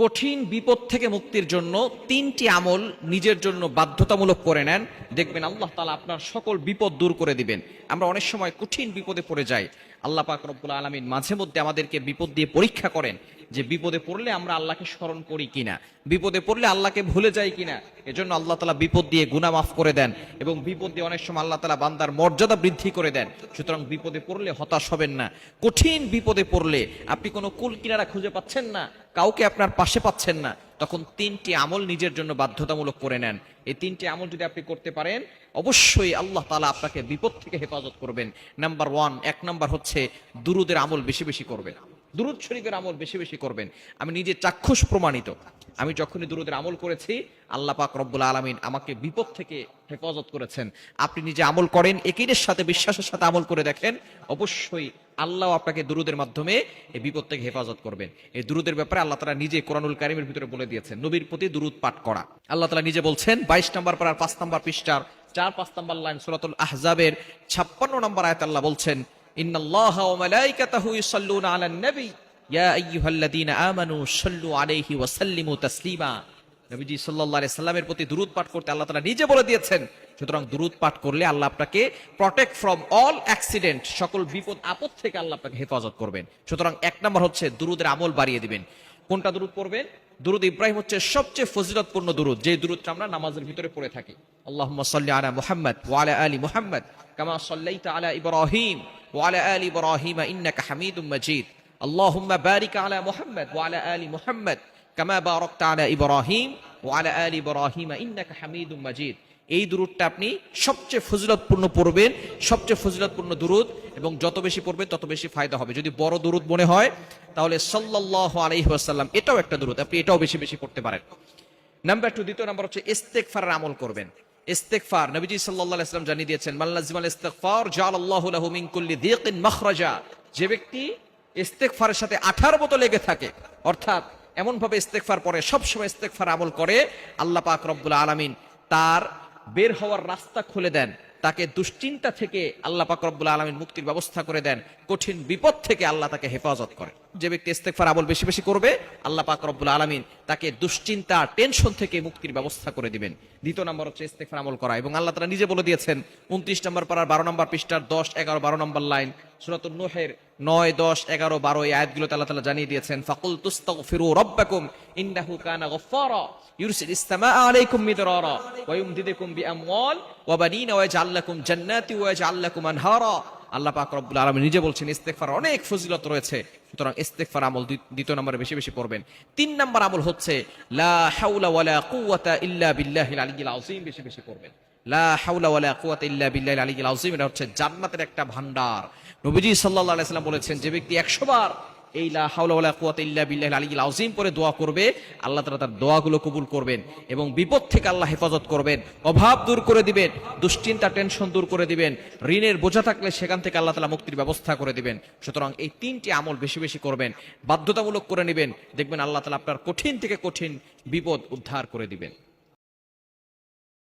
কঠিন বিপদ থেকে মুক্তির জন্য তিনটি আমল নিজের জন্য বাধ্যতামূলক করে নেন। দেখবেন আল্লাহ তালা আপনার সকল বিপদ দূর করে দিবেন। আমরা অনেক সময় কঠিন বিপদে পড়ে যাই। আল্লাহ পাক রব্বুল আলমিন মাঝে মধ্যে আমাদেরকে বিপদ দিয়ে পরীক্ষা করেন যে বিপদে পড়লে আমরা আল্লাহকে স্মরণ করি কিনা, বিপদে পড়লে আল্লাহকে ভুলে যাই কিনা, এজন্য আল্লাহ তালা বিপদ দিয়ে গুনাহ মাফ করে দেন এবং বিপদ দিয়ে অনেক সময় আল্লাহ তালা বান্দার মর্যাদা বৃদ্ধি করে দেন। সুতরাং বিপদে পড়লে হতাশ হবেন না। কঠিন বিপদে পড়লে আপনি কোনো কুল কিনারা খুঁজে পাচ্ছেন না? কাউকে আপনার পাশে পাচ্ছেন না, তখন তিনটি আমল নিজের জন্য বাধ্যতামূলক করে নেন। এই তিনটি আমল যদি আপনি করতে পারেন, অবশ্যই আল্লাহ তালা আপনাকে বিপদ থেকে হেফাজত করবেন। নাম্বার ওয়ান, এক নাম্বার হচ্ছে দুরুদের আমল বেশি বেশি করবেন। দুরুদ শরীফের আমল বেশি বেশি করবেন। আমি নিজে চাক্ষুষ প্রমাণিত। আমি যখনই দুরুদের আমল করেছি, আল্লাহ পাক রব্বুল আলমিন আমাকে বিপদ থেকে হেফাজত করেছেন। আপনি নিজে আমল করেন, একিনের সাথে, বিশ্বাসের সাথে আমল করে দেখেন, অবশ্যই আল্লাহ আপনাকে দুরুদের মাধ্যমে এই বিপদ থেকে হেফাজত করবেন। এই দুরুদের ব্যাপারে আল্লাহ তালা নিজে কোরআনুল কারিমের ভিতরে বলে দিয়েছেন, নবীর প্রতি দুরুদ পাঠ করা। আল্লাহ তালা নিজে বলছেন, বাইশ নম্বর পাড়ার পাঁচ নম্বর পৃষ্ঠার চার পাঁচ নম্বর লাইন সুরাতুল আহজাবের ছাপ্পান্ন নম্বর আয়াত আল্লাহ বলছেন ইন্নাল্লাহ ওয়া মালাইকাতাহু ইউসাল্লুনা আলান নবী ইয়া আইয়ুহাল্লাযীনা আমানু সাল্লু আলাইহি ওয়া সাল্লিমু তাসলিমা নবীজি সাল্লাল্লাহু আলাইহি সাল্লামের প্রতি দুরূদ পাঠ করতে আল্লাহ তাআলা নিজে বলে দিয়েছেন। সুতরাং দুরূদ পাঠ করলে আল্লাহ আপনাকে প্রটেক্ট ফ্রম অল অ্যাক্সিডেন্ট সকল বিপদ, আপদ থেকে আল্লাহ আপনাকে হেফাজত করবেন। সুতরাং এক নম্বর হচ্ছে দুরুদের আমল বাড়িয়ে দিবেন। কোনটা দুরুদ পড়বেন? দুরুদ ইব্রাহিম হচ্ছে সবচেয়ে ফজিলতপূর্ণ দুরুদ যে দুরুদটা আমরা নামাজের ভিতরে পড়ে থাকি। আল্লাহ সাল্লি আলা মুহাম্মদ ওয়ালা আলা মুহাম্মদ কামা সাল্লাইতা আলা ইব্রাহিম ওয়ালা আলা ইব্রাহিম ইন্নাকা হামিদুম মাজিদ। আল্লাহুম্মা বারিক আলা মুহাম্মদ ওয়ালা আলা মুহাম্মদ কামা বারাকতা আলা ইব্রাহিম ওয়ালা আলি ইব্রাহিম ইন্নাকা হামিদুম মাজিদ। এই দুরুদটা আপনি সবচেয়ে ফজিলতপূর্ণ পড়বেন, সবচেয়ে ফজিলতপূর্ণ দুরুদ, এবং যত বেশি পড়বেন তত বেশি ফায়দা হবে। যদি বড় দুরুদ মনে হয়, তাহলে সাল্লাল্লাহু আলাইহি ওয়াসাল্লাম, এটাও একটা দুরুদ, আপনি এটাও বেশি বেশি পড়তে পারেন। নাম্বার টু দ্বিতীয় নাম্বার হচ্ছে ইস্তেকফারের আমল করবেন। ইস্তেকফার নবীজি সাল্লাল্লাহু আলাইহি ওয়াসাল্লাম জানিয়ে দিয়েছেন মাল্লাজিমাল ইস্তেগফার জাআলাল্লাহু লাহু মিন কুল্লি যিকিন মাখরাজা। যে ব্যক্তি ইস্তেকফারের সাথে আঠার মতো লেগে থাকে, অর্থাৎ এমন ভাবে ইস্তেকফার পরে, সবসময় ইস্তেকফার আমল করে, আল্লাহ পাক রব্বুল আলামিন তার বের হওয়ার রাস্তা খুলে দেন। তাকে দুশ্চিন্তা থেকে আল্লাহ পাক আলমীর মুক্তির ব্যবস্থা করে দেন। কঠিন বিপদ থেকে আল্লাহ তাকে হেফাজত করে যে ব্যক্তি ইস্তেকফার আমল বেশি বেশি করবে, আল্লাহ পাক রব্বুল আলমিন তাকে দুশ্চিন্তা, টেনশন থেকে মুক্তির ব্যবস্থা করে দিবেন। দ্বিতীয় নম্বর হচ্ছে ইস্তেকফার আমল করা এবং আল্লাহ তারা নিজে বলে দিয়েছেন, উনত্রিশ নম্বর পাড়ার বারো নম্বর পৃষ্ঠার দশ, এগারো, বারো নম্বর লাইন সুরাতুল নোহের নয়, দশ, এগারো, বারো এই আয়াতগুলোতে আল্লাহ তালা জানিয়ে দিয়েছেন ফাকুল তুস্তাগফিরু রব্বাকুম ইন্নাহু কানা গফফারা ইউরসিল ইসতামা আলাইকুম মিদরারা ওয়া ইউমদিদুকুম বিআমওয়াল ওয়া বানিনা ওয়া ইয়াজআল লাকুম জান্নাতি ওয়া ইয়াজআল লাকুম আনহারা। আল্লাহ পাক রব্বুল আলামিন নিজে বলছেন, ইস্তেগফার অনেক ফজিলত রয়েছে। সুতরাং ইস্তেগফার আমল দ্বি- দ্বিতীয় নম্বরে বেশি বেশি পড়বেন। তিন নম্বর আমল হচ্ছে, লা হাওলা ওয়ালা কুওয়াতা ইল্লা বিল্লাহিল আলিয়্যিল আযীম। বেশি বেশি পড়বেন। লা হাওলা ওয়ালা কুওয়াতা ইল্লা বিল্লাহিল আলিয়্যিল আযীম। এটা হচ্ছে জান্নাতের একটা ভান্ডার। নবীজি সাল্লাল্লাহু আলাইহি সাল্লাম বলেছেন, যে ব্যক্তি 100 বার এই লা হাওলা কুওয়াতা ইল্লা বিল্লাহিল আলিয়্যিল আযীম পরে দোয়া করবে। আল্লাহ তাআলা তার দোয়াগুলো কবুল করবেন এবং বিপদ থেকে আল্লাহ হেফাজত করবেন। অভাব দূর করে দিবেন, দুশ্চিন্তা, টেনশন দূর করে দিবেন, ঋণের বোঝা থাকলে সেখান থেকে আল্লাহ তাআলা মুক্তির ব্যবস্থা করে দিবেন। সুতরাং এই তিনটি আমল বেশি বেশি করবেন, বাধ্যতামূলক করে নেবেন। দেখবেন আল্লাহ তাআলা আপনার কঠিন থেকে কঠিন বিপদ উদ্ধার করে দিবেন।